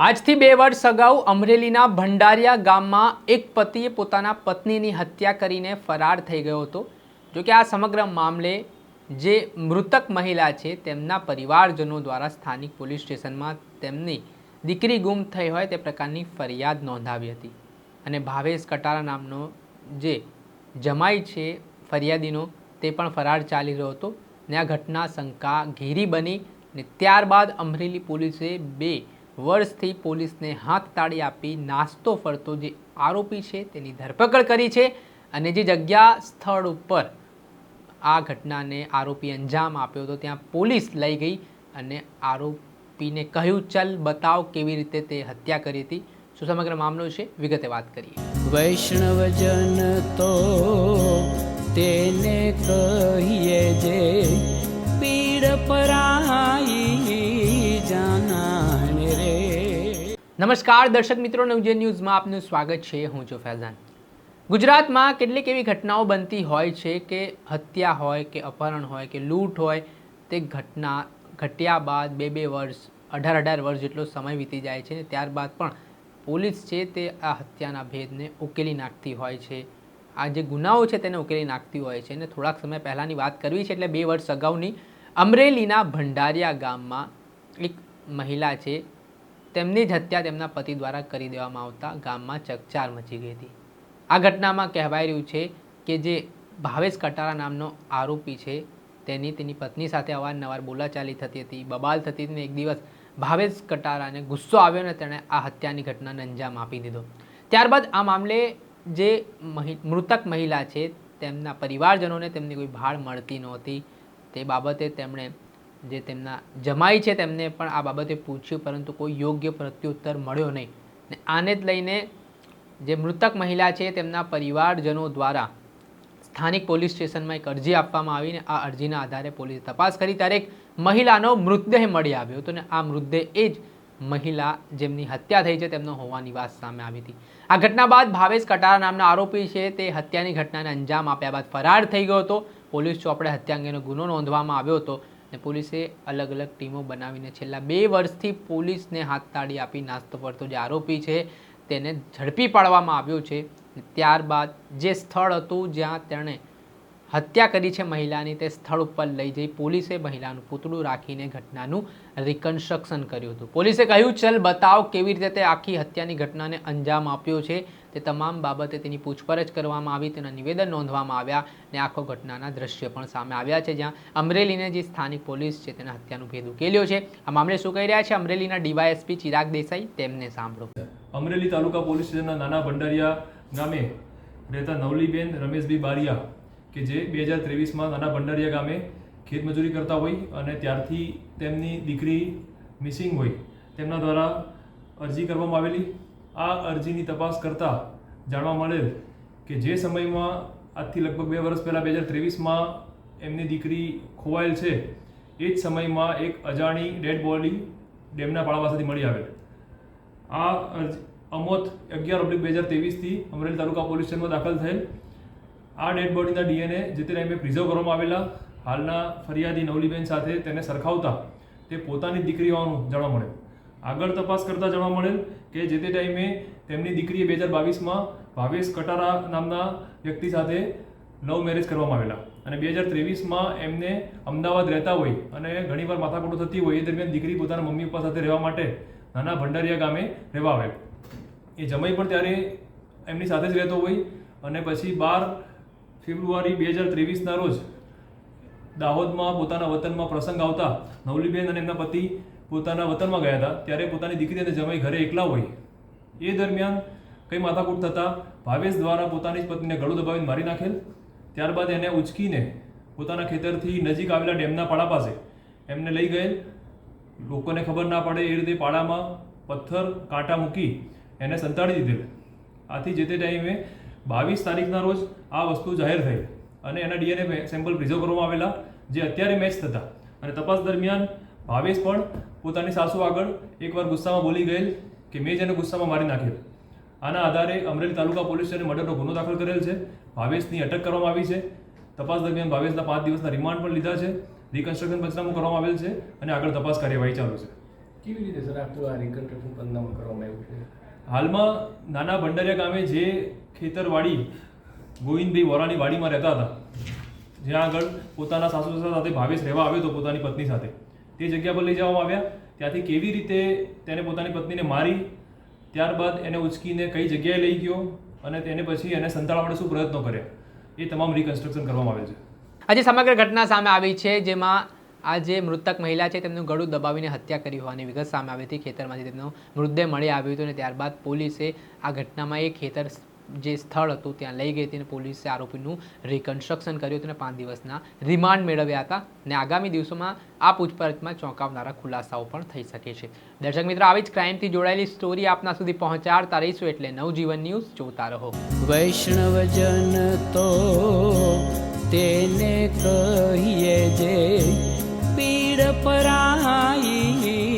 આજથી બે વર્ષ અગાઉ અમરેલીના ભંડારિયા ગામમાં એક પતિએ પોતાના પત્નીની હત્યા કરીને ફરાર થઈ ગયો હતો. જો કે આ સમગ્ર મામલે જે મૃતક મહિલા છે તેમના પરિવારજનો દ્વારા સ્થાનિક પોલીસ સ્ટેશનમાં તેમની દીકરી ગુમ થઈ હોય તે પ્રકારની ફરિયાદ નોંધાવી હતી. અને ભાવેશ કટારા નામનો જે જમાઈ છે ફરિયાદીનો તે પણ ફરાર ચાલી રહ્યો હતો. ને આ ઘટના શંકા ઘેરી બની ને ત્યારબાદ અમરેલી પોલીસે બે વર્ષથી પોલીસને હાથ તાળી આપી નાસ્તો ફરતો જે આરોપી છે તેની ધરપકડ કરી છે અને જે જગ્યા સ્થળ ઉપર આ ઘટનાને આરોપી અંજામ આપ્યો હતો, ત્યાં પોલીસ લઈ ગઈ અને આરોપીને કહ્યું, ચલ બતાવ કેવી રીતે તે હત્યા કરી હતી. શું સમગ્ર મામલો છે વિગતે વાત કરીએ. વૈષ્ણવજન તો તેને કહીએ જે પીડ પરાઈ નમસ્કાર, દર્શક મિત્રો નવજે ન્યૂઝમાં આપનું સ્વાગત છે. હું છું ફૈઝાન. ગુજરાતમાં કેટલીક એવી ઘટનાઓ બનતી હોય છે કે હત્યા હોય, કે અપહરણ હોય, કે લૂંટ હોય, તે ઘટના ઘટ્યા બાદ બે બે વર્ષ, અઢાર અઢાર વર્ષ જેટલો સમય વીતી જાય છે ત્યારબાદ પણ પોલીસ છે તે આ હત્યાના ભેદને ઉકેલી નાખતી હોય છે. આ જે ગુનાઓ છે તેને ઉકેલી નાખતી હોય છે અને થોડાક સમય પહેલાંની વાત કરવી છે એટલે બે વર્ષ અગાઉની અમરેલીના ભંડારિયા ગામમાં એક મહિલા છે તેમની જ હત્યા તેમના પતિ દ્વારા કરી દેવામાં આવતા ગામમાં ચકચાર મચી ગઈ હતી. આ ઘટનામાં કહેવાય રહ્યું છે કે જે ભાવેશ કટારા નામનો આરોપી છે, તેની તેની પત્ની સાથે અવારનવાર બોલાચાલી થતી હતી, બબાલ થતી હતી એક દિવસ ભાવેશ કટારાને ગુસ્સો આવ્યો ને તેણે આ હત્યાની ઘટનાને અંજામ આપી દીધો. ત્યારબાદ આ મામલે જે મૃતક મહિલા છે, તેમના પરિવારજનોને તેમની કોઈ ભાળ મળતી નહોતી. તે બાબતે તેમણે જે તેમના જમાઈ છે તેમને પણ આ બાબતે પૂછ્યું, પરંતુ કોઈ યોગ્ય પ્રત્યુત્તર મળ્યો નહીં. ને આને જ લઈને જે મૃતક મહિલા છે તેમના પરિવારજનો દ્વારા સ્થાનિક પોલીસ સ્ટેશનમાં એક અરજી આપવામાં આવીને આ અરજીના આધારે પોલીસે તપાસ કરી. ત્યારે એક મહિલાનો મૃતદેહ મળી આવ્યો હતો ને આ મૃતદેહ એ જ મહિલા જેમની હત્યા થઈ છે તેમનો હોવાની વાત સામે આવી હતી. આ ઘટના બાદ ભાવેશ કટારા નામના આરોપી છે તે હત્યાની ઘટનાને અંજામ આપ્યા બાદ ફરાર થઈ ગયો હતો. પોલીસ ચોપડે હત્યા અંગેનો ગુનો નોંધવામાં આવ્યો હતો. ને પોલીસે અલગ અલગ ટીમો બનાવીને છેલ્લા બે વર્ષથી પોલીસને હાથ તાળી આપી નાસ્તો પડતો જે આરોપી છે તેને ઝડપી પાડવામાં આવ્યો છે ત્યારબાદ જે સ્થળ હતું જ્યાં તેણે હત્યા કરી છે મહિલાની, તે સ્થળ ઉપર લઈ જઈ પોલીસે મહિલાનું પૂતળું રાખીને ઘટનાનું રિકન્સ્ટ્રક્શન કર્યું હતું. પોલીસે કહ્યું, ચલ બતાવ કેવી રીતે તે આખી હત્યાની ઘટનાને અંજામ આપ્યો છે તે તમામ બાબતે તેની પૂછપરછ કરવામાં આવી, તેના નિવેદન નોંધવામાં આવ્યા ને આખો ઘટનાના દ્રશ્ય પણ સામે આવ્યા છે, જ્યાં અમરેલીને જે સ્થાનિક પોલીસ છે તેના હત્યાનું ભેદ ઉકેલ્યો છે. આ મામલે શું કહી રહ્યા છે? અમરેલીના ડીવાયએસપી ચિરાગ દેસાઈ તેમને સાંભળો. અમરેલી તાલુકા પોલીસ સ્ટેશનના નાના ભંડારિયા ગામે રહેતા નવલીબેન રમેશભાઈ બારિયા કે જે બે હજાર ત્રેવીસમાં નાના ભંડારિયા ગામે ખેતમજૂરી કરતા હોય અને ત્યારથી તેમની દીકરી મિસિંગ હોય તેમના દ્વારા અરજી કરવામાં આવેલી આ અરજીની તપાસ કરતાં જાણવા મળેલ કે જે સમયમાં આજથી લગભગ બે વર્ષ પહેલાં બે હજાર ત્રેવીસમાં એમની દીકરી ખોવાયેલ છે, એ જ સમયમાં એક અજાણી ડેડ બોડી ડેમના પાળા પાસેથી મળી આવેલ. આ અમોત અગિયાર ઓબ્લિક બે હજાર ત્રેવીસથી અમરેલી તાલુકા પોલીસ સ્ટેશનમાં દાખલ થયેલ. આ ડેડ બોડીના ડીએનએ જે તે ટાઈમે પ્રિઝર્વ કરવામાં આવેલા, હાલના ફરિયાદી નવલીબેન સાથે તેને સરખાવતા તે પોતાની દીકરી હોવાનું જાણવા મળેલ. આગળ તપાસ કરતાં જાણવા મળેલ કે જે તે ટાઈમે તેમની દીકરીએ બે હજાર બાવીસમાં ભાવેશ કટારા નામના વ્યક્તિ સાથે લવ મેરેજ કરવામાં આવેલા. અને બે હજાર ત્રેવીસમાં એમને અમદાવાદ રહેતા હોય અને ઘણીવાર માથાકૂટો થતી હોય એ દરમિયાન દીકરી પોતાના મમ્મી પપ્પા સાથે રહેવા માટે નાના ભંડારિયા ગામે રહેવા આવે એ જમાઈ પણ ત્યારે એમની સાથે જ રહેતો હોય અને પછી બાર ફેબ્રુઆરી બે હજાર ત્રેવીસના રોજ દાહોદમાં પોતાના વતનમાં પ્રસંગ આવતા નવલીબેન અને એમના પતિ પોતાના વતનમાં ગયા હતા, ત્યારે પોતાની દીકરી અને જમાઈ ઘરે એકલા હોય. એ દરમિયાન કંઈ માથાકૂટ થતાં ભાવેશ દ્વારા પોતાની જ પત્નીને ગળું દબાવીને મારી નાખેલ. ત્યારબાદ એને ઉચકીને પોતાના ખેતરથી નજીક આવેલા ડેમના પાડા પાસે એમને લઈ ગયેલ. લોકોને ખબર ના પડે એ રીતે પાડામાં પથ્થર, કાંટા મૂકી એને સંતાડી દીધેલ. આથી જે તે ટાઈમે બાવીસ તારીખના રોજ આ વસ્તુ જાહેર થઈ અને એના ડીએનએ સેમ્પલ પ્રિઝર્વ કરવામાં આવેલા, જે અત્યારે મેચ થતા. અને તપાસ દરમિયાન ભાવેશ પણ પોતાની સાસુ આગળ એકવાર ગુસ્સામાં બોલી ગયેલ કે મેં જ એને ગુસ્સામાં મારી નાખ્યો આના આધારે અમરેલી તાલુકા પોલીસ મર્ડરનો ગુનો દાખલ કરેલ છે. ભાવેશની અટક કરવામાં આવી છે. તપાસ દરમિયાન ભાવેશના પાંચ દિવસના રિમાન્ડ પણ લીધા છે. રિકન્સ્ટ્રક્શન પંચનામું કરવામાં આવેલ છે અને આગળ તપાસ કાર્યવાહી ચાલુ છે. કેવી રીતે સર આખું આ રિકન્સ્ટ્રક્શન પંચનામું કરવામાં આવ્યું છે? હાલમાં નાના ભંડારિયા ગામે જે ખેતરવાડી ગોવિંદભાઈ વોરાની વાડીમાં રહેતા હતા જ્યાં આગળ પોતાના સાસુ સસરા સાથે ભાવેશ રહેવા આવ્યો હતો પોતાની પત્ની સાથે. તે જગ્યા પર લઈ જવામાં આવ્યા. ત્યાંથી કેવી રીતે તેને પોતાની પત્નીને મારી, ત્યારબાદ એને ઉચકીને કઈ જગ્યાએ લઈ ગયો અને તેને પછી એને સંતાડવા માટે શું પ્રયત્નો કર્યા, એ તમામ રિકન્સ્ટ્રક્શન કરવામાં આવે છે. આજે સમગ્ર ઘટના સામે આવી છે, જેમાં આ જે મૃતક મહિલા છે, તેમનું ગળું દબાવીને હત્યા કરી હોવાની વિગત સામે આવી હતી. ખેતરમાંથી તેમનો મૃતદેહ મળી આવ્યો હતો અને ત્યારબાદ પોલીસે આ ઘટનામાં એ ખેતર જે સ્થળ હતું ત્યાં લઈ ગઈ હતી અને પોલીસે આરોપીનું રિકન્સ્ટ્રક્શન કર્યું હતું અને પાંચ દિવસના રિમાન્ડ મેળવ્યા હતા અને આગામી દિવસોમાં આ પૂછપરછમાં ચોંકાવનારા ખુલાસાઓ પણ થઈ શકે છે. દર્શક મિત્રો, આવી જ ક્રાઇમથી જોડાયેલી સ્ટોરી આપના સુધી પહોંચાડતા રહીશું એટલે નવજીવન ન્યૂઝ જોતા રહો. વૈષ્ણવજન તો તેને કહીએ જે પીડ પરાઈ